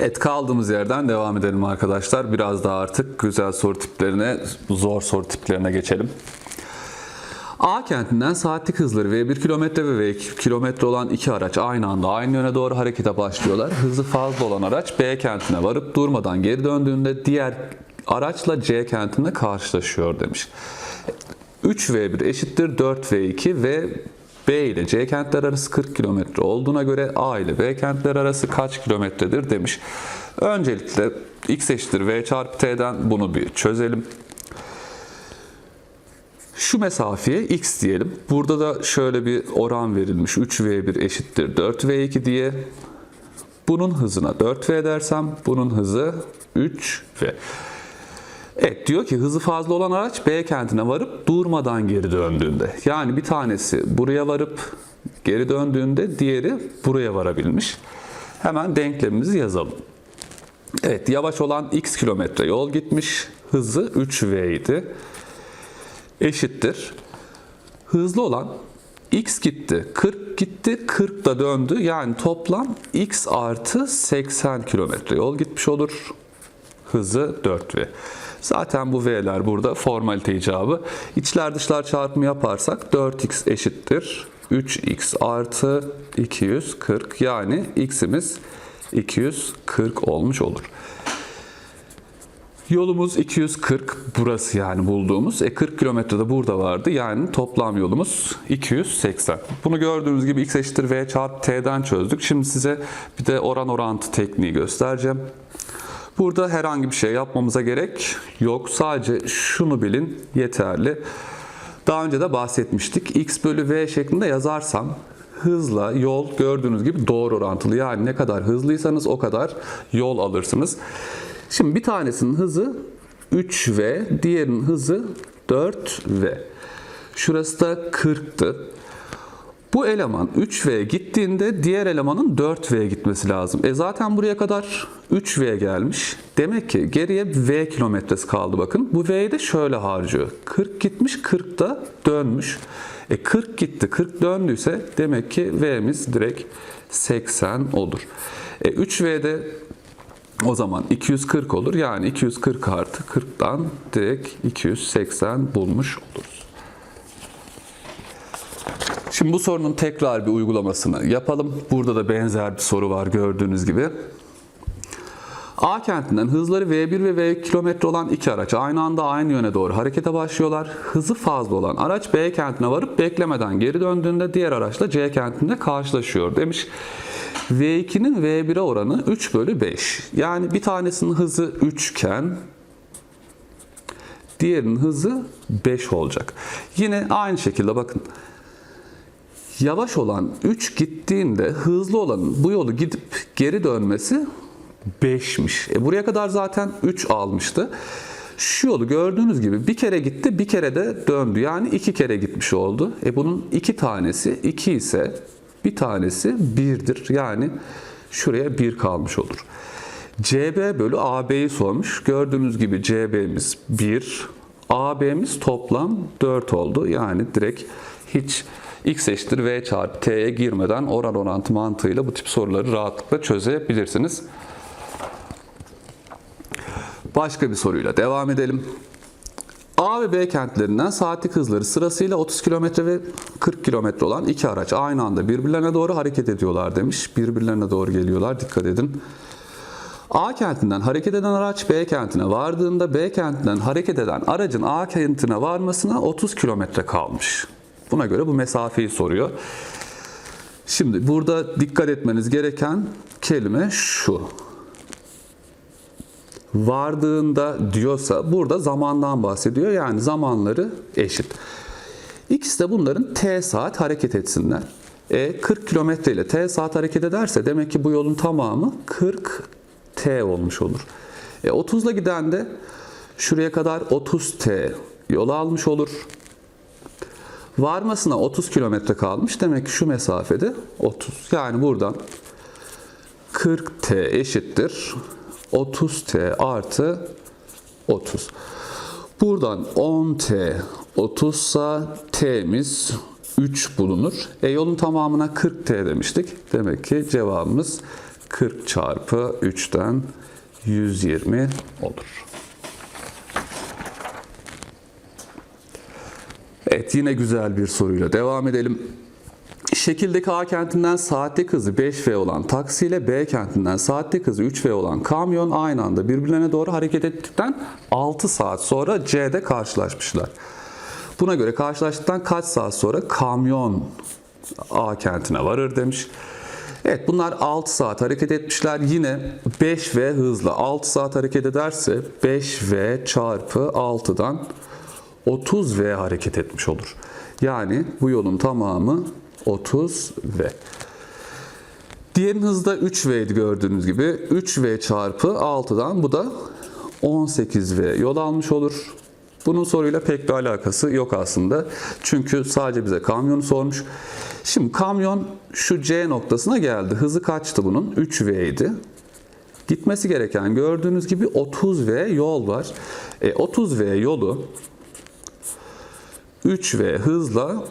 Evet kaldığımız yerden devam edelim arkadaşlar. Biraz daha artık güzel soru tiplerine, zor soru tiplerine geçelim. A kentinden saatlik hızları V1 kilometre ve V2 kilometre olan iki araç aynı anda aynı yöne doğru harekete başlıyorlar. Hızı fazla olan araç B kentine varıp durmadan geri döndüğünde diğer araçla C kentinde karşılaşıyor demiş. 3V1 eşittir 4V2 ve B ile C kentler arası 40 kilometre olduğuna göre A ile B kentler arası kaç kilometredir demiş. Öncelikle x eşittir V çarpı T'den bunu bir çözelim. Şu mesafeye x diyelim. Burada da şöyle bir oran verilmiş. 3v1 eşittir 4v2 diye. Bunun hızına 4v dersem bunun hızı 3v. Evet diyor ki hızı fazla olan araç B kentine varıp durmadan geri döndüğünde. Yani bir tanesi buraya varıp geri döndüğünde diğeri buraya varabilmiş. Hemen denklemimizi yazalım. Evet yavaş olan x kilometre yol gitmiş. Hızı 3v idi eşittir. Hızlı olan x gitti, 40 gitti, 40 da döndü. Yani toplam x artı 80 kilometre yol gitmiş olur. Hızı 4v. Zaten bu v'ler burada formalite icabı. İçler dışlar çarpımı yaparsak 4x eşittir. 3x artı 240 yani x'imiz 240 olmuş olur. Yolumuz 240 burası yani bulduğumuz. E 40 kilometre de burada vardı. Yani toplam yolumuz 280. Bunu gördüğünüz gibi x eşittir v çarpı t'den çözdük. Şimdi size bir de oran orantı tekniği göstereceğim. Burada herhangi bir şey yapmamıza gerek yok. Sadece şunu bilin yeterli. Daha önce de bahsetmiştik. x bölü v şeklinde yazarsam hızla yol gördüğünüz gibi doğru orantılı. Yani ne kadar hızlıysanız o kadar yol alırsınız. Şimdi bir tanesinin hızı 3V, diğerinin hızı 4V. Şurası da 40'tı. Bu eleman 3V gittiğinde diğer elemanın 4V gitmesi lazım. E zaten buraya kadar 3V gelmiş. Demek ki geriye V kilometresi kaldı bakın. Bu V'yi de şöyle harcıyor. 40 gitmiş 40 da dönmüş. E 40 gitti 40 döndüyse demek ki V'miz direkt 80 olur. E 3V'de o zaman 240 olur. Yani 240 artı 40'dan direkt 280 bulmuş oluruz. Şimdi bu sorunun tekrar bir uygulamasını yapalım. Burada da benzer bir soru var gördüğünüz gibi. A kentinden hızları V1 ve V kilometre olan iki araç aynı anda aynı yöne doğru harekete başlıyorlar. Hızı fazla olan araç B kentine varıp beklemeden geri döndüğünde diğer araçla C kentinde karşılaşıyor demiş. V2'nin V1'e oranı 3 bölü 5. Yani bir tanesinin hızı 3 iken diğerinin hızı 5 olacak. Yine aynı şekilde bakın. Yavaş olan 3 gittiğinde hızlı olanın bu yolu gidip geri dönmesi 5'miş. E buraya kadar zaten 3 almıştı. Şu yolu gördüğünüz gibi bir kere gitti bir kere de döndü. Yani iki kere gitmiş oldu. E bunun iki tanesi 2 ise bir tanesi 1'dir. Yani şuraya 1 kalmış olur. CB bölü AB'yi sormuş. Gördüğünüz gibi CB'miz 1, AB'miz toplam 4 oldu. Yani direkt hiç x eşittir v çarpı t'ye girmeden oran orantı mantığıyla bu tip soruları rahatlıkla çözebilirsiniz. Başka bir soruyla devam edelim. A ve B kentlerinden saatlik hızları sırasıyla 30 km ve 40 km olan iki araç aynı anda birbirlerine doğru hareket ediyorlar demiş. Birbirlerine doğru geliyorlar dikkat edin. A kentinden hareket eden araç B kentine vardığında B kentinden hareket eden aracın A kentine varmasına 30 kilometre kalmış. Buna göre bu mesafeyi soruyor. Şimdi burada dikkat etmeniz gereken kelime şu vardığında diyorsa burada zamandan bahsediyor. Yani zamanları eşit. İkisi de bunların t saat hareket etsinler. E 40 kilometre ile t saat hareket ederse demek ki bu yolun tamamı 40 t olmuş olur. E 30 ile giden de şuraya kadar 30 t yol almış olur. Varmasına 30 kilometre kalmış. Demek ki şu mesafede 30. Yani buradan 40 t eşittir 30t artı 30. Buradan 10t 30 sa t'miz 3 bulunur. E yolun tamamına 40t demiştik. Demek ki cevabımız 40 çarpı 3'ten 120 olur. Evet yine güzel bir soruyla devam edelim. Şekildeki A kentinden saatlik hızı 5V olan taksi ile B kentinden saatlik hızı 3V olan kamyon aynı anda birbirlerine doğru hareket ettikten 6 saat sonra C'de karşılaşmışlar. Buna göre karşılaştıktan kaç saat sonra kamyon A kentine varır demiş. Evet bunlar 6 saat hareket etmişler. Yine 5V hızla 6 saat hareket ederse 5V çarpı 6'dan 30V hareket etmiş olur. Yani bu yolun tamamı 30V. Diğerinin hızı da 3V'ydi gördüğünüz gibi. 3V çarpı 6'dan bu da 18V yol almış olur. Bunun soruyla pek bir alakası yok aslında. Çünkü sadece bize kamyonu sormuş. Şimdi kamyon şu C noktasına geldi. Hızı kaçtı bunun? 3V idi. Gitmesi gereken gördüğünüz gibi 30V yol var. E, 30V yolu 3V hızla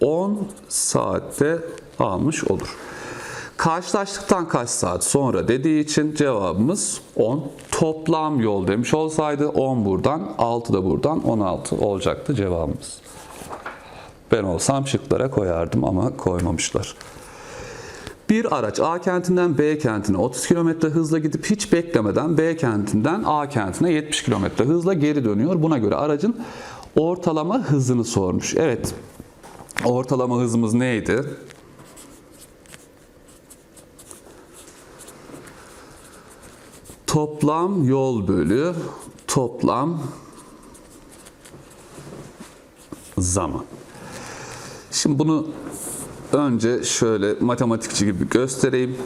10 saatte almış olur. Karşılaştıktan kaç saat sonra dediği için cevabımız 10. Toplam yol demiş olsaydı 10 buradan, 6 da buradan 16 olacaktı cevabımız. Ben olsam şıklara koyardım ama koymamışlar. Bir araç A kentinden B kentine 30 km hızla gidip hiç beklemeden B kentinden A kentine 70 km hızla geri dönüyor. Buna göre aracın ortalama hızını sormuş. Evet, ortalama hızımız neydi? Toplam yol bölü toplam zaman. Şimdi bunu önce şöyle matematikçi gibi göstereyim.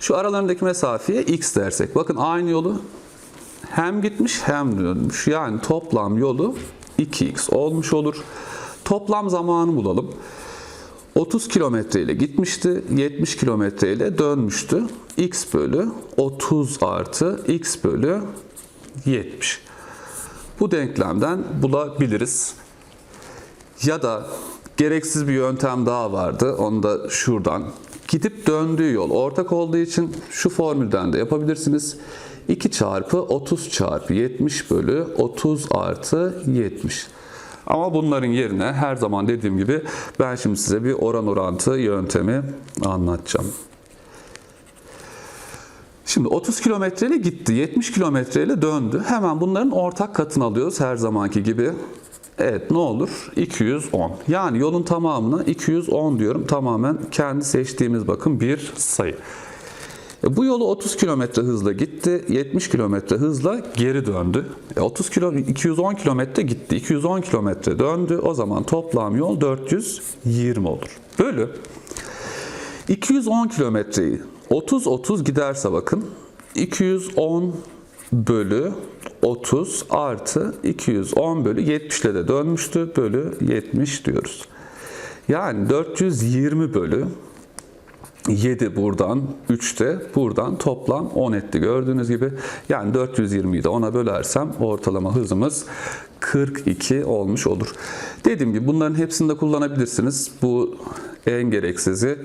Şu aralarındaki mesafeye x dersek. Bakın aynı yolu hem gitmiş hem dönmüş. Yani toplam yolu 2x olmuş olur. Toplam zamanı bulalım. 30 kilometre ile gitmişti, 70 kilometre ile dönmüştü. x bölü 30 artı x bölü 70. Bu denklemden bulabiliriz. Ya da gereksiz bir yöntem daha vardı. Onu da şuradan. Gidip döndüğü yol ortak olduğu için şu formülden de yapabilirsiniz. 2 çarpı 30 çarpı 70 bölü 30 artı 70. Ama bunların yerine her zaman dediğim gibi ben şimdi size bir oran orantı yöntemi anlatacağım. Şimdi 30 kilometre ile gitti, 70 kilometre ile döndü. Hemen bunların ortak katını alıyoruz her zamanki gibi. Evet ne olur? 210. Yani yolun tamamına 210 diyorum. Tamamen kendi seçtiğimiz bakın bir sayı. E, Bu yolu 30 kilometre hızla gitti, 70 kilometre hızla geri döndü. E, 30 kilo, 210 kilometre gitti, 210 kilometre döndü. O zaman toplam yol 420 olur. Bölü 210 kilometreyi 30-30 giderse bakın 210 bölü 30 artı 210 bölü 70 ile de dönmüştü. Bölü 70 diyoruz. Yani 420 bölü 7 buradan, 3 de buradan toplam 10 etti gördüğünüz gibi. Yani 420'yi de 10'a bölersem ortalama hızımız 42 olmuş olur. Dediğim gibi bunların hepsini de kullanabilirsiniz. Bu en gereksizi.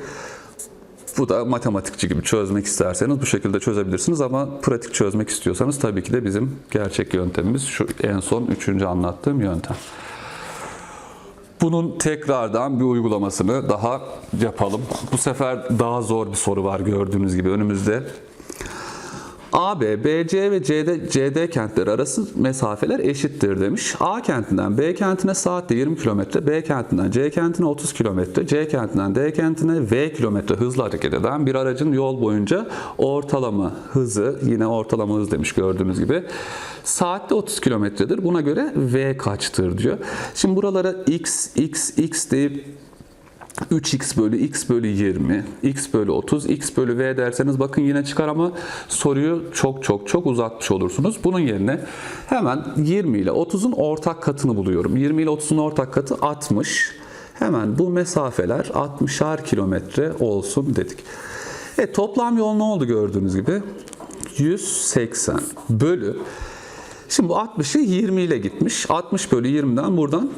Bu da matematikçi gibi çözmek isterseniz bu şekilde çözebilirsiniz ama pratik çözmek istiyorsanız tabii ki de bizim gerçek yöntemimiz şu en son üçüncü anlattığım yöntem. Bunun tekrardan bir uygulamasını daha yapalım. Bu sefer daha zor bir soru var gördüğünüz gibi önümüzde. AB, BC ve CD, CD kentleri arası mesafeler eşittir demiş. A kentinden B kentine saatte 20 km, B kentinden C kentine 30 km, C kentinden D kentine V kilometre hızla hareket eden bir aracın yol boyunca ortalama hızı, yine ortalama hız demiş gördüğünüz gibi, saatte 30 kilometredir. Buna göre V kaçtır diyor. Şimdi buralara x, x, x deyip 3x bölü x bölü 20, x bölü 30, x bölü v derseniz bakın yine çıkar ama soruyu çok çok çok uzatmış olursunuz. Bunun yerine hemen 20 ile 30'un ortak katını buluyorum. 20 ile 30'un ortak katı 60. Hemen bu mesafeler 60'ar kilometre olsun dedik. E, toplam yol ne oldu gördüğünüz gibi? 180 bölü. Şimdi bu 60'ı 20 ile gitmiş. 60 bölü 20'den buradan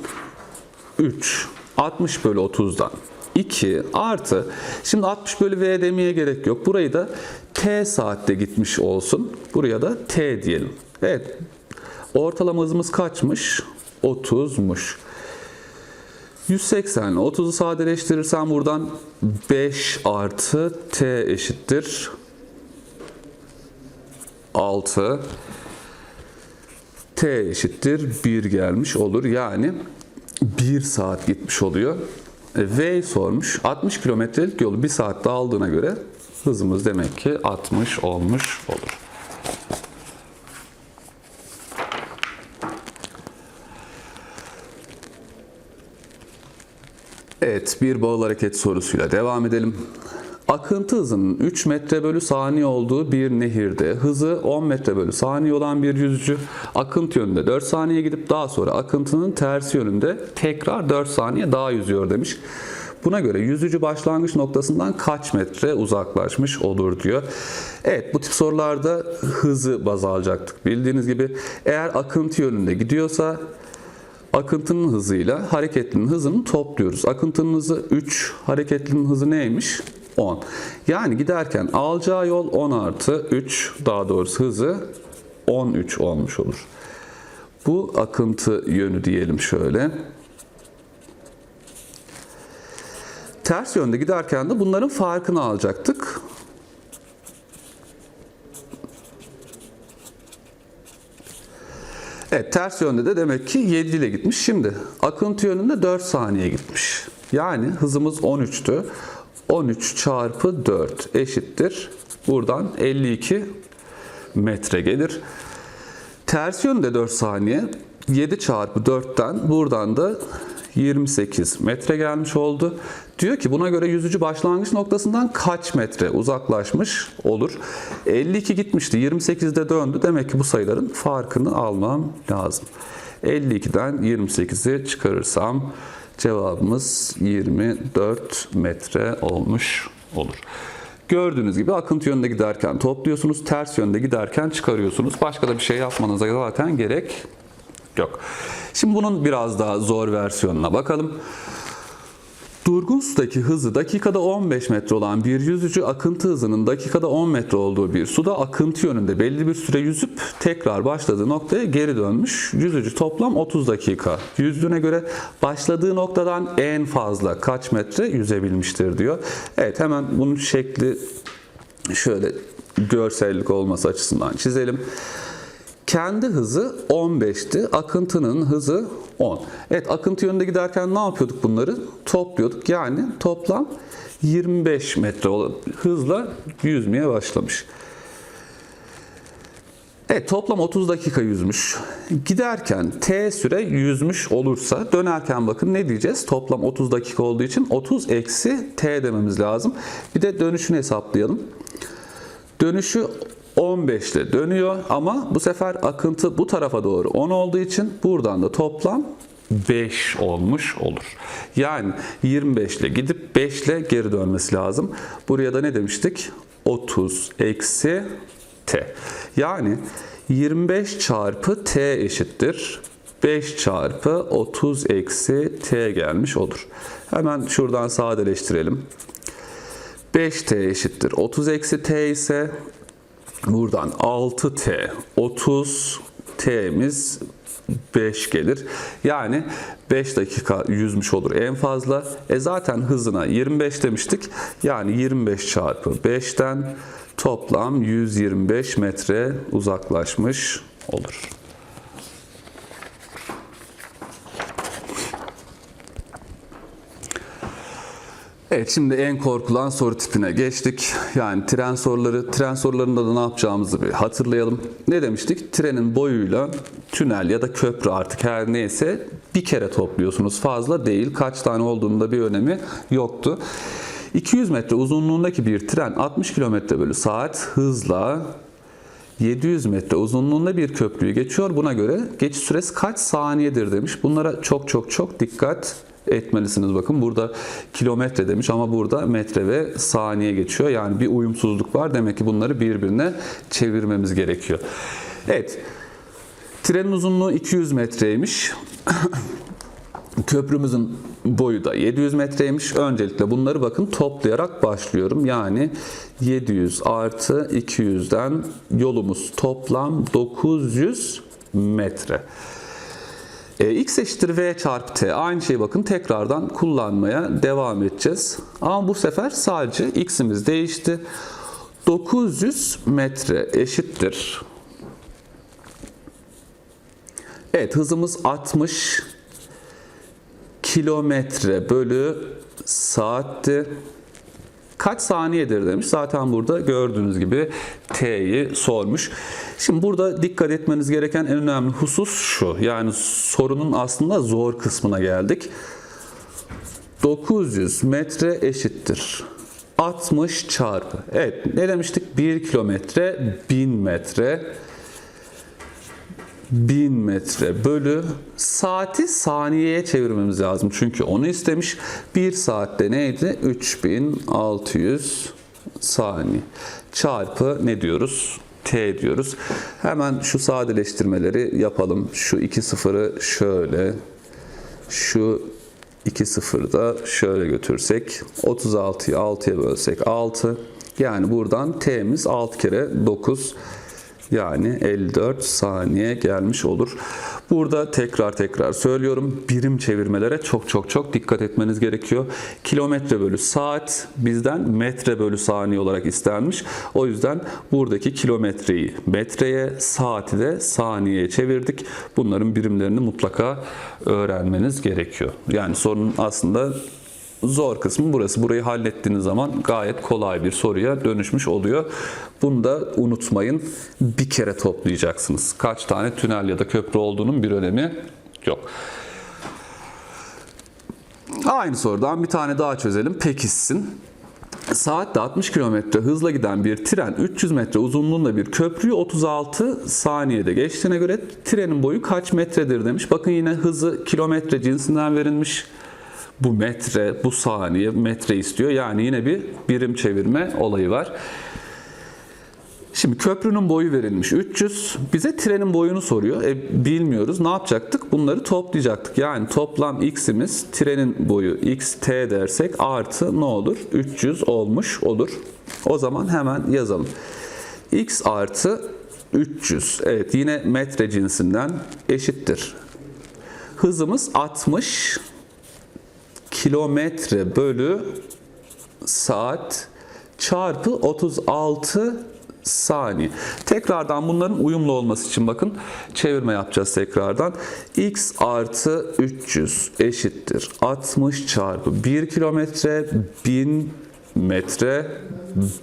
3. 60 bölü 30'dan 2 artı şimdi 60 bölü V demeye gerek yok. Burayı da T saatte gitmiş olsun. Buraya da T diyelim. Evet. Ortalama hızımız kaçmış? 30'muş. 180 ile 30'u sadeleştirirsem buradan 5 artı T eşittir 6 T eşittir 1 gelmiş olur. Yani 1 saat gitmiş oluyor. E, V sormuş. 60 kilometrelik yolu 1 saatte aldığına göre hızımız demek ki 60 olmuş olur. Evet, bir bağıl hareket sorusuyla devam edelim. Akıntı hızının 3 metre bölü saniye olduğu bir nehirde hızı 10 metre bölü saniye olan bir yüzücü akıntı yönünde 4 saniye gidip daha sonra akıntının tersi yönünde tekrar 4 saniye daha yüzüyor demiş. Buna göre yüzücü başlangıç noktasından kaç metre uzaklaşmış olur diyor. Evet bu tip sorularda hızı baz alacaktık. Bildiğiniz gibi eğer akıntı yönünde gidiyorsa akıntının hızıyla hareketlinin hızını topluyoruz. Akıntının hızı 3, hareketlinin hızı neymiş? 10. Yani giderken alacağı yol 10 artı 3, daha doğrusu hızı 13 olmuş olur. Bu akıntı yönü diyelim şöyle. Ters yönde giderken de bunların farkını alacaktık. Evet ters yönde de demek ki 7 ile gitmiş. Şimdi akıntı yönünde 4 saniye gitmiş. Yani hızımız 13'tü. 13 çarpı 4 eşittir. Buradan 52 metre gelir. Ters yönde 4 saniye. 7 çarpı 4'ten buradan da 28 metre gelmiş oldu. Diyor ki buna göre yüzücü başlangıç noktasından kaç metre uzaklaşmış olur? 52 gitmişti, 28'de döndü. Demek ki bu sayıların farkını almam lazım. 52'den 28'i çıkarırsam cevabımız 24 metre olmuş olur. Gördüğünüz gibi akıntı yönünde giderken topluyorsunuz, ters yönde giderken çıkarıyorsunuz. Başka da bir şey yapmanıza zaten gerek yok. Şimdi bunun biraz daha zor versiyonuna bakalım. Durgun sudaki hızı dakikada 15 metre olan bir yüzücü akıntı hızının dakikada 10 metre olduğu bir suda akıntı yönünde belli bir süre yüzüp tekrar başladığı noktaya geri dönmüş. Yüzücü toplam 30 dakika yüzdüğüne göre başladığı noktadan en fazla kaç metre yüzebilmiştir diyor. Evet hemen bunun şekli şöyle görsellik olması açısından çizelim. Kendi hızı 15'ti. Akıntının hızı 10. Evet akıntı yönünde giderken ne yapıyorduk bunları? Topluyorduk. Yani toplam 25 metre hızla yüzmeye başlamış. Evet toplam 30 dakika yüzmüş. Giderken t süre yüzmüş olursa dönerken bakın ne diyeceğiz? Toplam 30 dakika olduğu için 30 eksi t dememiz lazım. Bir de dönüşünü hesaplayalım. Dönüşü 15 ile dönüyor ama bu sefer akıntı bu tarafa doğru 10 olduğu için buradan da toplam 5 olmuş olur. Yani 25 ile gidip 5 ile geri dönmesi lazım. Buraya da ne demiştik? 30 eksi t. Yani 25 çarpı t eşittir. 5 çarpı 30 eksi t gelmiş olur. Hemen şuradan sadeleştirelim. 5t eşittir. 30 eksi t ise Buradan 6T 30 T'miz 5 gelir. Yani 5 dakika yüzmüş olur en fazla. E zaten hızına 25 demiştik. Yani 25 çarpı 5'ten toplam 125 metre uzaklaşmış olur. Evet şimdi en korkulan soru tipine geçtik. Yani tren soruları, tren sorularında da ne yapacağımızı bir hatırlayalım. Ne demiştik? Trenin boyuyla tünel ya da köprü artık her neyse bir kere topluyorsunuz. Fazla değil. Kaç tane olduğunda bir önemi yoktu. 200 metre uzunluğundaki bir tren 60 km bölü saat hızla 700 metre uzunluğunda bir köprüyü geçiyor. Buna göre geçiş süresi kaç saniyedir demiş. Bunlara çok çok çok dikkat etmelisiniz. Bakın burada kilometre demiş ama burada metre ve saniye geçiyor. Yani bir uyumsuzluk var. Demek ki bunları birbirine çevirmemiz gerekiyor. Evet. Trenin uzunluğu 200 metreymiş. Köprümüzün boyu da 700 metreymiş. Öncelikle bunları bakın toplayarak başlıyorum. Yani 700 artı 200'den yolumuz toplam 900 metre. E, x eşittir v çarpı t. Aynı şeyi bakın tekrardan kullanmaya devam edeceğiz. Ama bu sefer sadece x'imiz değişti. 900 metre eşittir. Evet hızımız 60 kilometre bölü saatti. Kaç saniyedir demiş. Zaten burada gördüğünüz gibi T'yi sormuş. Şimdi burada dikkat etmeniz gereken en önemli husus şu. Yani sorunun aslında zor kısmına geldik. 900 metre eşittir. 60 çarpı. Evet ne demiştik? 1 kilometre 1000 metre. 1000 metre bölü saati saniyeye çevirmemiz lazım. Çünkü onu istemiş. 1 saatte neydi? 3600 saniye. Çarpı ne diyoruz? T diyoruz. Hemen şu sadeleştirmeleri yapalım. Şu iki sıfırı şöyle. Şu 2 sıfırı da şöyle götürsek 36'yı 6'ya bölsek 6 yani buradan t'miz 6 kere 9 yani 54 saniye gelmiş olur. Burada tekrar tekrar söylüyorum. Birim çevirmelere çok çok çok dikkat etmeniz gerekiyor. Kilometre bölü saat bizden metre bölü saniye olarak istenmiş. O yüzden buradaki kilometreyi metreye, saati de saniyeye çevirdik. Bunların birimlerini mutlaka öğrenmeniz gerekiyor. Yani sorunun aslında Zor kısmı burası. Burayı hallettiğiniz zaman gayet kolay bir soruya dönüşmüş oluyor. Bunu da unutmayın. Bir kere toplayacaksınız. Kaç tane tünel ya da köprü olduğunun bir önemi yok. Aynı sorudan bir tane daha çözelim. Pekişsin. Saatte 60 km hızla giden bir tren 300 metre uzunluğunda bir köprüyü 36 saniyede geçtiğine göre trenin boyu kaç metredir demiş. Bakın yine hızı kilometre cinsinden verilmiş bu metre, bu saniye metre istiyor. Yani yine bir birim çevirme olayı var. Şimdi köprünün boyu verilmiş 300. Bize trenin boyunu soruyor. E, bilmiyoruz. Ne yapacaktık? Bunları toplayacaktık. Yani toplam x'imiz trenin boyu xt dersek artı ne olur? 300 olmuş olur. O zaman hemen yazalım. x artı 300. Evet yine metre cinsinden eşittir. Hızımız 60 kilometre bölü saat çarpı 36 saniye. Tekrardan bunların uyumlu olması için bakın çevirme yapacağız tekrardan. x artı 300 eşittir 60 çarpı 1 kilometre 1000 metre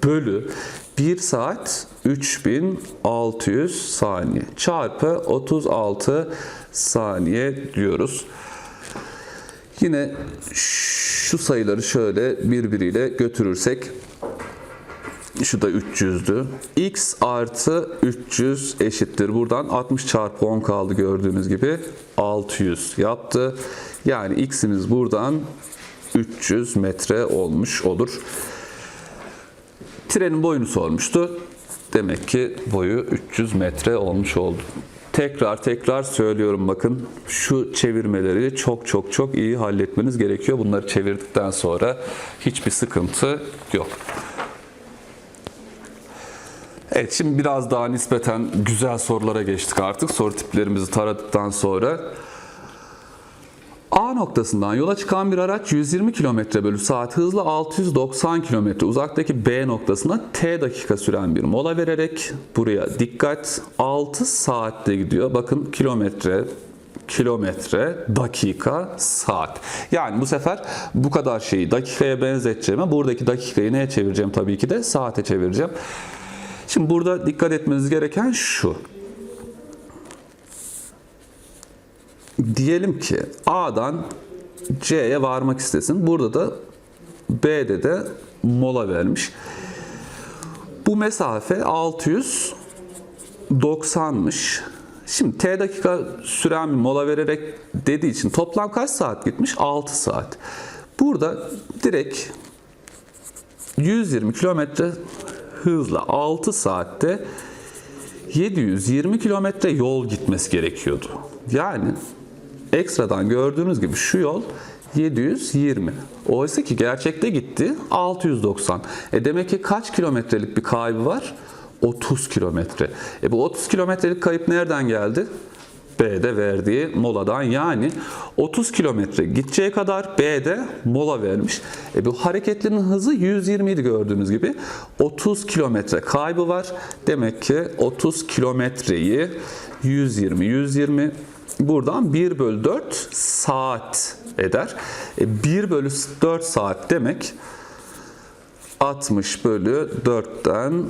bölü 1 saat 3600 saniye çarpı 36 saniye diyoruz. Yine şu sayıları şöyle birbiriyle götürürsek şu da 300'dü. x artı 300 eşittir. Buradan 60 çarpı 10 kaldı gördüğünüz gibi 600 yaptı. Yani x'imiz buradan 300 metre olmuş olur. Trenin boyunu sormuştu. Demek ki boyu 300 metre olmuş oldu. Tekrar tekrar söylüyorum bakın şu çevirmeleri çok çok çok iyi halletmeniz gerekiyor. Bunları çevirdikten sonra hiçbir sıkıntı yok. Evet şimdi biraz daha nispeten güzel sorulara geçtik artık. Soru tiplerimizi taradıktan sonra. A noktasından yola çıkan bir araç 120 km bölü saat hızla 690 km uzaktaki B noktasına T dakika süren bir mola vererek buraya dikkat 6 saatte gidiyor. Bakın kilometre, kilometre, dakika, saat. Yani bu sefer bu kadar şeyi dakikaya benzeteceğime buradaki dakikayı neye çevireceğim tabii ki de saate çevireceğim. Şimdi burada dikkat etmeniz gereken şu. Diyelim ki A'dan C'ye varmak istesin. Burada da B'de de mola vermiş. Bu mesafe 690'mış. Şimdi T dakika süren bir mola vererek dediği için toplam kaç saat gitmiş? 6 saat. Burada direkt 120 kilometre hızla 6 saatte 720 kilometre yol gitmesi gerekiyordu. Yani ekstradan gördüğünüz gibi şu yol 720. Oysa ki gerçekte gitti 690. E demek ki kaç kilometrelik bir kaybı var? 30 kilometre. E bu 30 kilometrelik kayıp nereden geldi? B'de verdiği moladan yani 30 kilometre gideceği kadar B'de mola vermiş. E bu hareketlinin hızı 120 idi gördüğünüz gibi. 30 kilometre kaybı var. Demek ki 30 kilometreyi 120 120 buradan 1 bölü 4 saat eder. E 1 bölü 4 saat demek 60 bölü 4'ten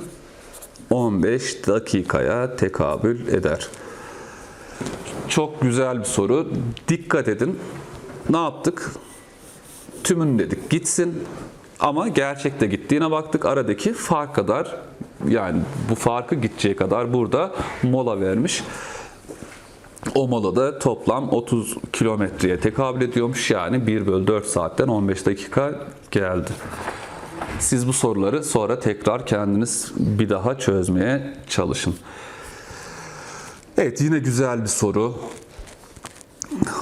15 dakikaya tekabül eder. Çok güzel bir soru. Dikkat edin. Ne yaptık? Tümünü dedik gitsin ama gerçekte gittiğine baktık. Aradaki fark kadar yani bu farkı gideceği kadar burada mola vermiş. O molada toplam 30 kilometreye tekabül ediyormuş. Yani 1 bölü 4 saatten 15 dakika geldi. Siz bu soruları sonra tekrar kendiniz bir daha çözmeye çalışın. Evet yine güzel bir soru.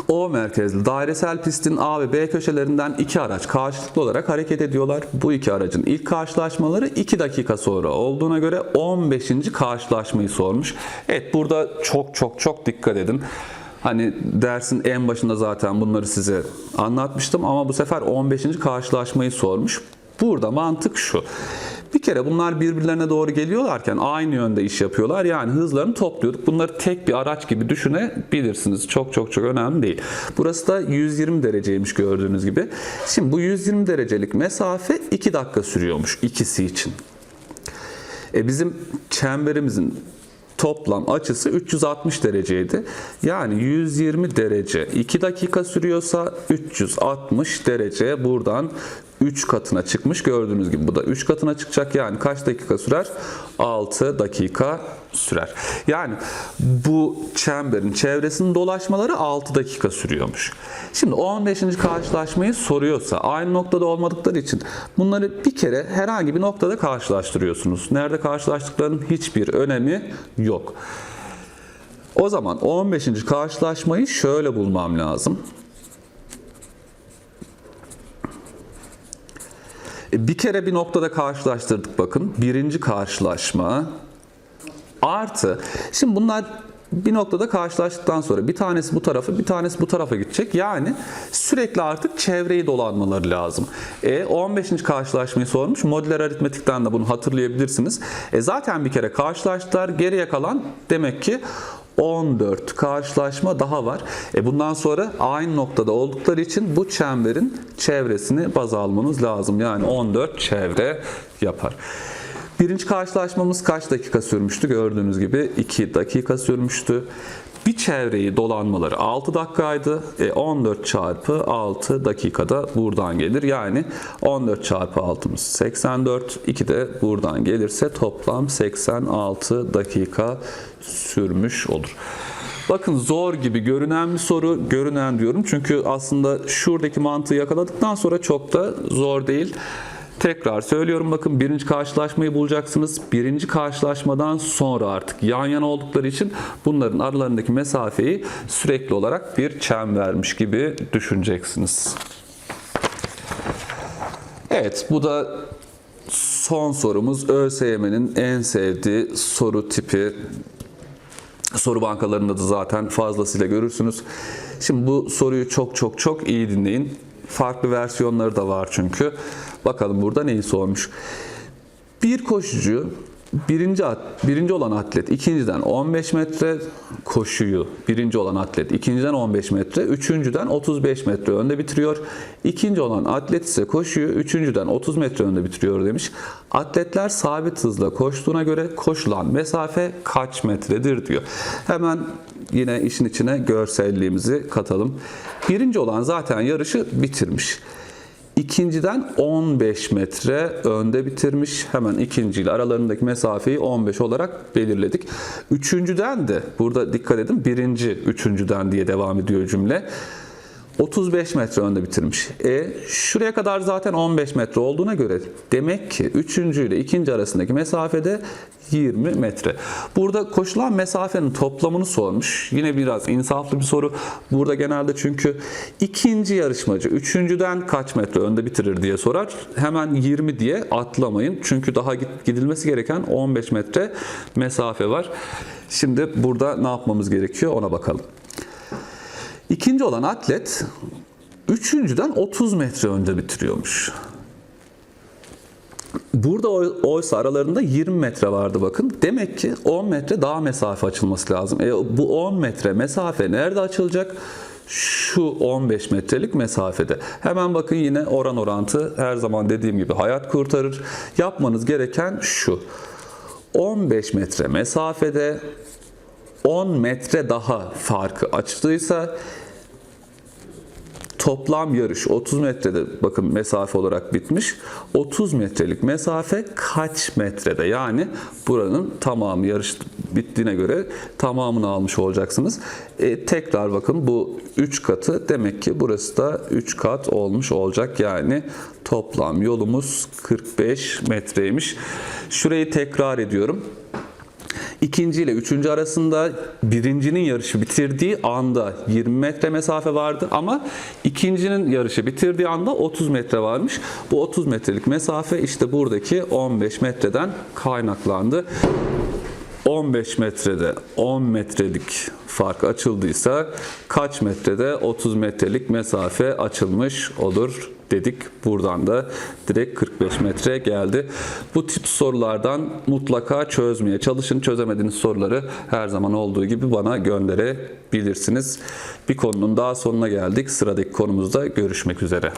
O merkezli dairesel pistin A ve B köşelerinden iki araç karşılıklı olarak hareket ediyorlar. Bu iki aracın ilk karşılaşmaları 2 dakika sonra olduğuna göre 15. karşılaşmayı sormuş. Evet burada çok çok çok dikkat edin. Hani dersin en başında zaten bunları size anlatmıştım ama bu sefer 15. karşılaşmayı sormuş. Burada mantık şu. Bir kere bunlar birbirlerine doğru geliyorlarken aynı yönde iş yapıyorlar. Yani hızlarını topluyorduk. Bunları tek bir araç gibi düşünebilirsiniz. Çok çok çok önemli değil. Burası da 120 dereceymiş gördüğünüz gibi. Şimdi bu 120 derecelik mesafe 2 dakika sürüyormuş ikisi için. E bizim çemberimizin toplam açısı 360 dereceydi. Yani 120 derece 2 dakika sürüyorsa 360 derece buradan 3 katına çıkmış. Gördüğünüz gibi bu da 3 katına çıkacak. Yani kaç dakika sürer? 6 dakika sürer. Yani bu çemberin çevresinin dolaşmaları 6 dakika sürüyormuş. Şimdi 15. karşılaşmayı soruyorsa aynı noktada olmadıkları için bunları bir kere herhangi bir noktada karşılaştırıyorsunuz. Nerede karşılaştıklarının hiçbir önemi yok. O zaman 15. karşılaşmayı şöyle bulmam lazım. Bir kere bir noktada karşılaştırdık bakın. Birinci karşılaşma artı. Şimdi bunlar bir noktada karşılaştıktan sonra bir tanesi bu tarafa bir tanesi bu tarafa gidecek. Yani sürekli artık çevreyi dolanmaları lazım. E 15. karşılaşmayı sormuş. Modüler aritmetikten de bunu hatırlayabilirsiniz. E zaten bir kere karşılaştılar. Geriye kalan demek ki 14 karşılaşma daha var. E bundan sonra aynı noktada oldukları için bu çemberin çevresini baz almanız lazım. Yani 14 çevre yapar. Birinci karşılaşmamız kaç dakika sürmüştü? Gördüğünüz gibi 2 dakika sürmüştü. Bir çevreyi dolanmaları 6 dakikaydı. E 14 çarpı 6 dakikada buradan gelir. Yani 14 çarpı 6'mız 84. 2 de buradan gelirse toplam 86 dakika sürmüş olur. Bakın zor gibi görünen bir soru. Görünen diyorum çünkü aslında şuradaki mantığı yakaladıktan sonra çok da zor değil. Tekrar söylüyorum bakın birinci karşılaşmayı bulacaksınız. Birinci karşılaşmadan sonra artık yan yana oldukları için bunların aralarındaki mesafeyi sürekli olarak bir çembermiş gibi düşüneceksiniz. Evet bu da son sorumuz ÖSYM'nin en sevdiği soru tipi. Soru bankalarında da zaten fazlasıyla görürsünüz. Şimdi bu soruyu çok çok çok iyi dinleyin. Farklı versiyonları da var çünkü. Bakalım burada neyi sormuş. Bir koşucu birinci, at, birinci olan atlet ikinciden 15 metre koşuyu birinci olan atlet ikinciden 15 metre üçüncüden 35 metre önde bitiriyor. İkinci olan atlet ise koşuyu üçüncüden 30 metre önde bitiriyor demiş. Atletler sabit hızla koştuğuna göre koşulan mesafe kaç metredir diyor. Hemen yine işin içine görselliğimizi katalım. Birinci olan zaten yarışı bitirmiş. İkinciden 15 metre önde bitirmiş. Hemen ikinciyle aralarındaki mesafeyi 15 olarak belirledik. Üçüncüden de burada dikkat edin birinci üçüncüden diye devam ediyor cümle. 35 metre önde bitirmiş. E şuraya kadar zaten 15 metre olduğuna göre demek ki 3. ile 2. arasındaki mesafede 20 metre. Burada koşulan mesafenin toplamını sormuş. Yine biraz insaflı bir soru. Burada genelde çünkü ikinci yarışmacı üçüncüden kaç metre önde bitirir diye sorar. Hemen 20 diye atlamayın. Çünkü daha gidilmesi gereken 15 metre mesafe var. Şimdi burada ne yapmamız gerekiyor ona bakalım. İkinci olan atlet üçüncüden 30 metre önde bitiriyormuş. Burada oy- oysa aralarında 20 metre vardı bakın. Demek ki 10 metre daha mesafe açılması lazım. E, bu 10 metre mesafe nerede açılacak? Şu 15 metrelik mesafede. Hemen bakın yine oran orantı her zaman dediğim gibi hayat kurtarır. Yapmanız gereken şu. 15 metre mesafede 10 metre daha farkı açtıysa toplam yarış 30 metrede bakın mesafe olarak bitmiş. 30 metrelik mesafe kaç metrede? Yani buranın tamamı yarış bittiğine göre tamamını almış olacaksınız. E, tekrar bakın bu 3 katı demek ki burası da 3 kat olmuş olacak. Yani toplam yolumuz 45 metreymiş. Şurayı tekrar ediyorum. İkinci ile üçüncü arasında birincinin yarışı bitirdiği anda 20 metre mesafe vardı ama ikincinin yarışı bitirdiği anda 30 metre varmış. Bu 30 metrelik mesafe işte buradaki 15 metreden kaynaklandı. 15 metrede 10 metrelik fark açıldıysa kaç metrede 30 metrelik mesafe açılmış olur dedik. Buradan da direkt 45 metre geldi. Bu tip sorulardan mutlaka çözmeye çalışın. Çözemediğiniz soruları her zaman olduğu gibi bana gönderebilirsiniz. Bir konunun daha sonuna geldik. Sıradaki konumuzda görüşmek üzere.